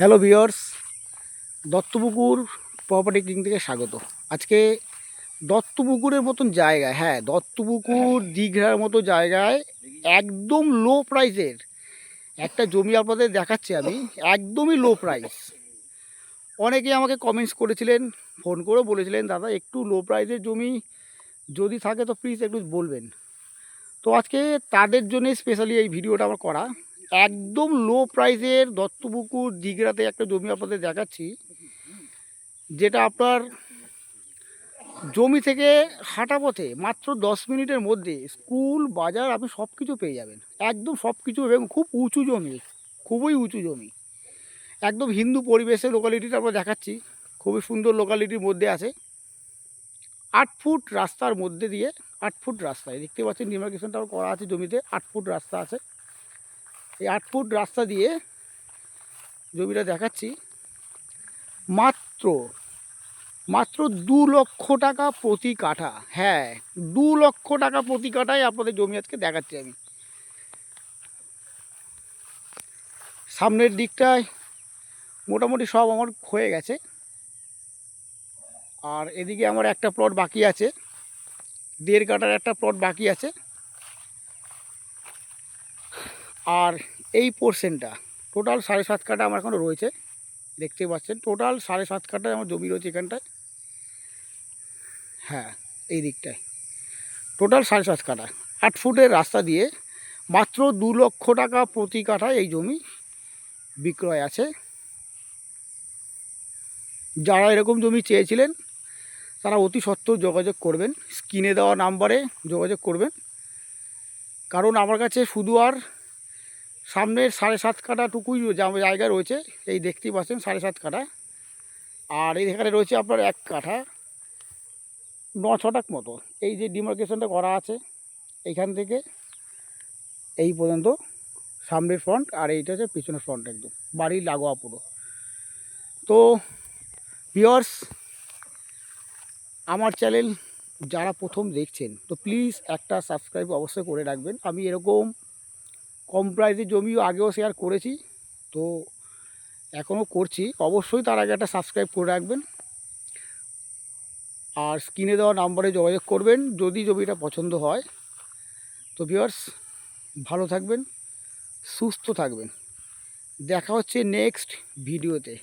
Hello viewers Duttapukur property king থেকে স্বাগত। আজকে দত্তপুকুরের মতন জায়গায় হ্যাঁ দত্তপুকুর দীঘার মতো জায়গায় একদম লো প্রাইসের একটা জমি আপনাদের দেখাচ্ছি আমি, একদমই লো প্রাইস অনেকে আমাকে কমেন্টস করেছিলেন ফোন করে বলেছিলেন, দাদা, একটু লো প্রাইসের জমি যদি থাকে তো প্লিজ একটু বলবেন। তো আজকে তাদের জন্য স্পেশালি এই ভিডিওটা আমার করা। একদম লো প্রাইসের দত্তপুকুর দিঘরাতে একটা জমি আপনাদের দেখাচ্ছি। যেটা আপনার জমি থেকে হাঁটা পথে মাত্র দশ মিনিটের মধ্যে স্কুল বাজার, আপনি সব কিছু পেয়ে যাবেন। একদম সব কিছু এবং খুব উঁচু জমি, খুবই উঁচু জমি। একদম হিন্দু পরিবেশে লোকালিটিটা আমরা দেখাচ্ছি, খুবই সুন্দর লোকালিটির মধ্যে আছে। আট ফুট রাস্তার মধ্যে দিয়ে, আট ফুট রাস্তায়, দেখতে পাচ্ছেন ডিমার্কেশনটাও করা আছে জমিতে, আট ফুট রাস্তা আছে। এই আট ফুট রাস্তা দিয়ে জমিটা দেখাচ্ছি। মাত্র মাত্র দু লক্ষ টাকা প্রতি কাঠা। হ্যাঁ দু লক্ষ টাকা প্রতি কাঠায় আপনাদের জমি আজকে দেখাচ্ছি আমি। সামনের দিকটায় মোটামুটি সব আমার হয়ে গেছে। আর এদিকে আমার একটা প্লট বাকি আছে। দেড় কাটার একটা প্লট বাকি আছে। আর এই পোর্শনটা টোটাল সাড়ে সাত কাটা আমার এখনও রয়েছে, দেখতে পাচ্ছেন টোটাল সাড়ে সাত কাটায় আমার জমি রয়েছে এখানটায়। হ্যাঁ এই দিকটায়। টোটাল সাড়ে সাত কাটা আট ফুটের রাস্তা দিয়ে মাত্র দু লক্ষ টাকা প্রতি কাঠায় এই জমি বিক্রয় আছে। যারা এরকম জমি চেয়েছিলেন, তারা অতি সত্ত্বর যোগাযোগ করবেন, স্ক্রিনে দেওয়া নাম্বারে যোগাযোগ করবেন। কারণ আমার কাছে শুধু আর সামনের সাড়ে সাত কাটাটুকুই জায়গা রয়েছে, এই দেখতেই পাচ্ছেন সাড়ে সাত কাটা। আর এই এখানে রয়েছে আপনার এক কাঠা, ন ছটাক মতো। এই যে ডিমার্কেশনটা করা আছে এইখান থেকে, এই পর্যন্ত সামনের ফ্রন্ট আর এইটা হচ্ছে পিছনের ফ্রন্ট একদম। বাড়ির লাগোয়া পুরো। তো ভিওর্স আমার চ্যানেল যারা প্রথম দেখছেন, তো প্লিজ একটা সাবস্ক্রাইব অবশ্যই করে রাখবেন। আমি এরকম কম প্রাইসে জমিও আগেও শেয়ার করেছি, তো এখনও করছি। অবশ্যই তার আগে একটা সাবস্ক্রাইব করে রাখবেন। আর স্ক্রিনে দেওয়া নাম্বারে যোগাযোগ করবেন, যদি জমিটা পছন্দ হয়। তো ভিওর্স ভালো থাকবেন, সুস্থ থাকবেন। দেখা হচ্ছে নেক্সট ভিডিওতে